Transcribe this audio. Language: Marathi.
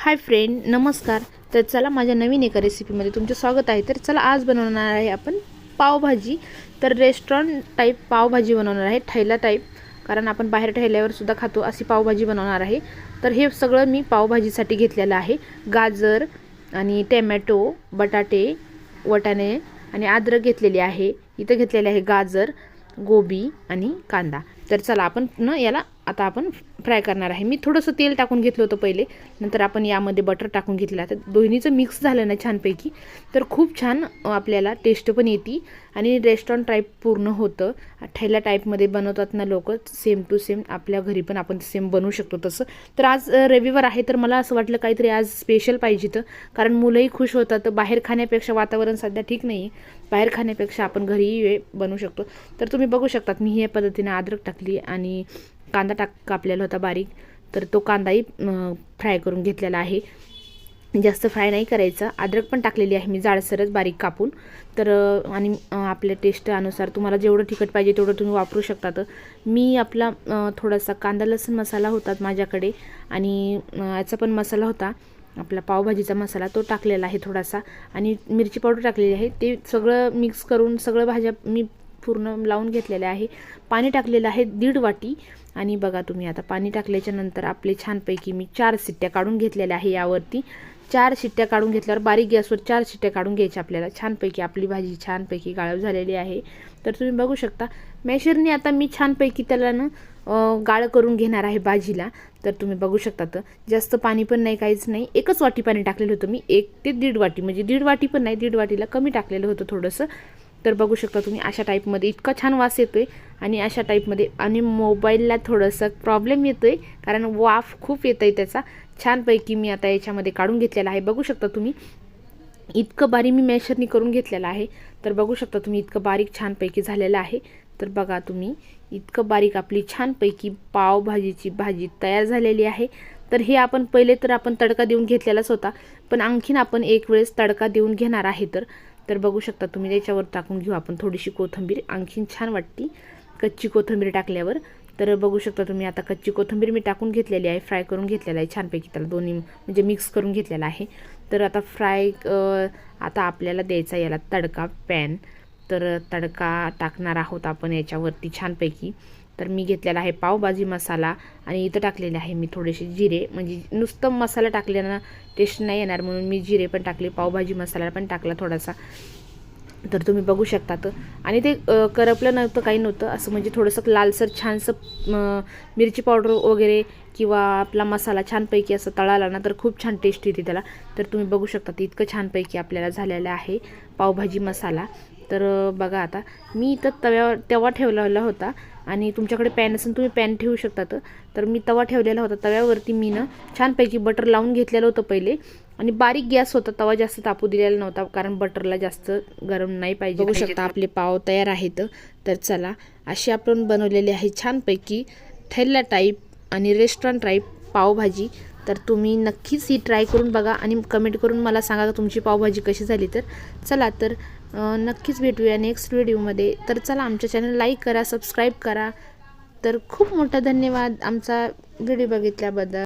हाय फ्रेंड नमस्कार. तर चला माझ्या नवीन एका रेसिपीमध्ये तुमचं स्वागत आहे. तर चला आज बनवणार आहे आपण पावभाजी. तर रेस्टॉरंट टाईप पावभाजी बनवणार आहे ठैला टाईप कारण आपण बाहेर ठेल्यावर सुद्धा खातो अशी पावभाजी बनवणार आहे. तर हे सगळं मी पावभाजीसाठी घेतलेलं आहे. गाजर आणि टॅमॅटो बटाटे वटाणे आणि अद्रक घेतलेली आहे. इथं घेतलेले आहे गाजर गोबी आणि कांदा. तर चला आपण न याला आता आपण फ्राय करणार आहे. मी थोडंसं तेल टाकून घेतलं होतं पहिले. नंतर आपण यामध्ये बटर टाकून घेतलं. तर दोन्हीचं मिक्स झालं ना छानपैकी. तर खूप छान आपल्याला टेस्ट पण येते. आणि रेस्टॉरंट टाईप पूर्ण होतं. ठेला टाईपमध्ये बनवतात ना लोक. सेम टू सेम आपल्या घरी पण आपण सेम बनवू शकतो तसं. तर आज रविवार आहे. तर मला असं वाटलं काहीतरी आज स्पेशल पाहिजे तर कारण मुलंही खुश होतात. बाहेर खाण्यापेक्षा वातावरण सध्या ठीक नाही आहे बाहेर खाण्यापेक्षा आपण घरीही बनवू शकतो. तर तुम्ही बघू शकतात. मी ह्या पद्धतीने अद्रक टाकली आणि कांदा टाक कापलेला होता बारीक. तर तो कांदाही फ्राय करून घेतलेला आहे. जास्त फ्राय नाही करायचं. अद्रक पण टाकलेली आहे मी जाडसरच बारीक कापून. तर आणि आपल्या टेस्ट अनुसार तुम्हाला जेवढं तिखट पाहिजे तेवढं तुम्ही वापरू शकता तर मी आपला थोडासा कांदा लसूण मसाला होता माझ्याकडे. आणि याचा पण मसाला होता. आपला पावभाजीचा मसाला तो टाकलेला आहे थोडासा. आणि मिरची पावडर टाकलेली आहे. ते सगळं मिक्स करून सगळं भाज्या मी पूर्ण लावून घेतलेले आहे. पाणी टाकलेलं आहे दीड वाटी. आणि बघा तुम्ही आता पाणी टाकल्याच्या नंतर आपले छानपैकी मी चार सिट्ट्या काढून घेतलेल्या आहे यावरती. चार शिट्ट्या काढून घेतल्यावर बारीक गॅसवर चार शिट्ट्या काढून घ्यायच्या आपल्याला. छानपैकी आपली भाजी छानपैकी गाळप झालेली आहे. तर तुम्ही बघू शकता मॅशरने आता मी छानपैकी त्याला ना गाळ गाळं करून घेणार आहे भाजीला. तर तुम्ही बघू शकता तर जास्त पाणी पण नाही काहीच नाही. एकच वाटी पाणी टाकलेलं होतं मी एक ते दीड वाटी. म्हणजे दीड वाटी पण नाही दीड वाटीला कमी टाकलेलं होतं थोडंसं. तर बघू शकता तुम्ही अशा टाईपमध्ये इतका छान वास येतो आहे आणि अशा टाईपमध्ये आणि मोबाईलला थोडंसं प्रॉब्लेम येतो आहे कारण वाफ खूप येतं आहे त्याचा. छानपैकी मी आता याच्यामध्ये काढून घेतलेला आहे. बघू शकता तुम्ही इतकं बारीक मी मॅशरनी करून घेतलेलं आहे. तर बघू शकता तुम्ही इतकं बारीक छानपैकी झालेलं आहे. तर बघा तुम्ही इतकं बारीक आपली छानपैकी पावभाजीची भाजी तयार झालेली आहे. तर हे आपण पहिले तर आपण तडका देऊन घेतलेलाच होता. पण आणखीन आपण एक वेळेस तडका देऊन घेणार आहे तर. तर बघू शकता तुम्ही त्याच्यावर टाकून घेऊ. आपण थोडीशी कोथिंबीर आणखीन छान वाटते. कच्ची कोथिंबीर टाकल्यावर. तर बघू शकता तुम्ही आता कच्ची कोथिंबीर मी टाकून घेतलेली आहे. फ्राय करून घेतलेला आहे छानपैकी. त्याला दोन्ही म्हणजे मिक्स करून घेतलेला आहे. तर आता फ्राय आता आपल्याला द्यायचा याला तडका पॅन तर तडका टाकणार आहोत आपण याच्यावरती छानपैकी. तर मी घेतलेला आहे पावभाजी मसाला आणि इथं टाकलेले आहे मी थोडेसे जिरे. म्हणजे नुसतं मसाला टाकल्यानं टेस्ट नाही येणार म्हणून मी जिरे पण टाकले पावभाजी मसाला पण टाकला थोडासा. तर तुम्ही बघू शकतात. आणि ते करपलं नव्हतं काही नव्हतं. असं म्हणजे थोडंसं लालसर छानसं मिरची पावडर वगैरे किंवा आपला मसाला छानपैकी असं तळाला ना तर खूप छान टेस्ट येते त्याला. तर तुम्ही बघू शकता ते इतकं छानपैकी आपल्याला झालेलं आहे पावभाजी मसाला. तर बघा आता मी इथं तव्यावर तवा ठेवलेला होता. आणि तुमच्याकडे पॅन असेल तुम्ही पॅन ठेवू शकतात. तर मी तवा ठेवलेला होता तव्यावरती. मी ना छानपैकी बटर लावून घेतलेलं होतं पहिले. आणि बारीक गॅस होता तवा जास्त तापू दिलेला नव्हता कारण बटरला जास्त गरम नाही पाहिजे बघू शकता. आपले पाव तयार आहेत तर चला अशी आपण बनवलेली आहे छानपैकी थैला टाईप आणि रेस्टॉरंट टाईप पावभाजी. तर तुम्ही नक्कीच ही ट्राय करून बघा आणि कमेंट करून मला सांगा का तुमची पावभाजी कशी झाली तर. चला तर नक्कीच भेटूया नेक्स्ट व्हिडिओमध्ये तर चला आमच्या चॅनल लाईक करा सबस्क्राईब करा. तर खूप मोठा धन्यवाद आमचा व्हिडिओ बघितल्याबद्दल.